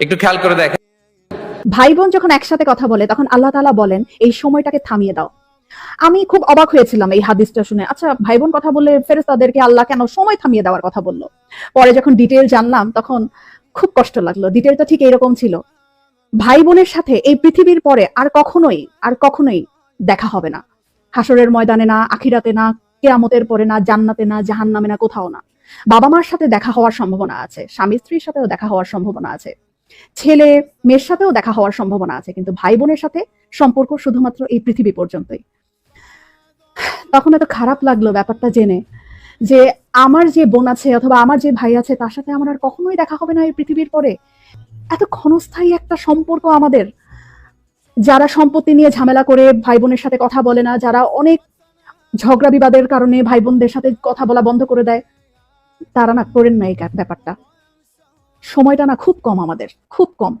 একটু খেয়াল করে দেখেন। ভাই বোন যখন একসাথে কথা বলে, তখন আল্লাহ তাআলা বলেন, এই সময়টাকে থামিয়ে দাও। আমি খুব অবাক হয়েছিলাম এই হাদিসটা শুনে। আচ্ছা ভাই বোন কথা বলে ফেরেশতাদেরকে আল্লাহ কেন সময় থামিয়ে দেওয়ার কথা বলল? পরে যখন ডিটেল জানলাম, তখন খুব কষ্ট লাগল। ডিটেলটা ঠিক এরকম ছিল। ভাই বোনের সাথে এই পৃথিবীর পরে আর কখনোই আর কখনোই দেখা হবে না। হাসরের ময়দানে না, আখিরাতে না, কেয়ামতের পরে না, জান্নাতে না, জাহান্নামে না, কোথাও না। বাবা মার সাথে দেখা হওয়ার সম্ভাবনা আছে। স্বামী স্ত্রীর সাথেও দেখা হওয়ার সম্ভাবনা আছে। ছেলে মেয়ের সাথেও দেখা হওয়ার সম্ভাবনা আছে, কিন্তু ভাই বোনের সাথে সম্পর্ক শুধুমাত্র এই পৃথিবী পর্যন্তই। তখন এত খারাপ লাগল ব্যাপারটা জেনে যে আমার যে বোন আছে অথবা আমার যে ভাই আছে, তার সাথে আমার আর কখনোই দেখা হবে না এই পৃথিবীর পরে। এত ক্ষণস্থায়ী একটা সম্পর্ক আমাদের, যারা সম্পত্তি নিয়ে ঝামেলা করে ভাই বোনের সাথে কথা বলে না, যারা অনেক ঝগড়া বিবাদের কারণে ভাই বোনদের সাথে কথা বলা বন্ধ করে দেয়, তারা না করেন না এই ব্যাপারটা। সময়টা না খুব কম আমাদের খুব কম।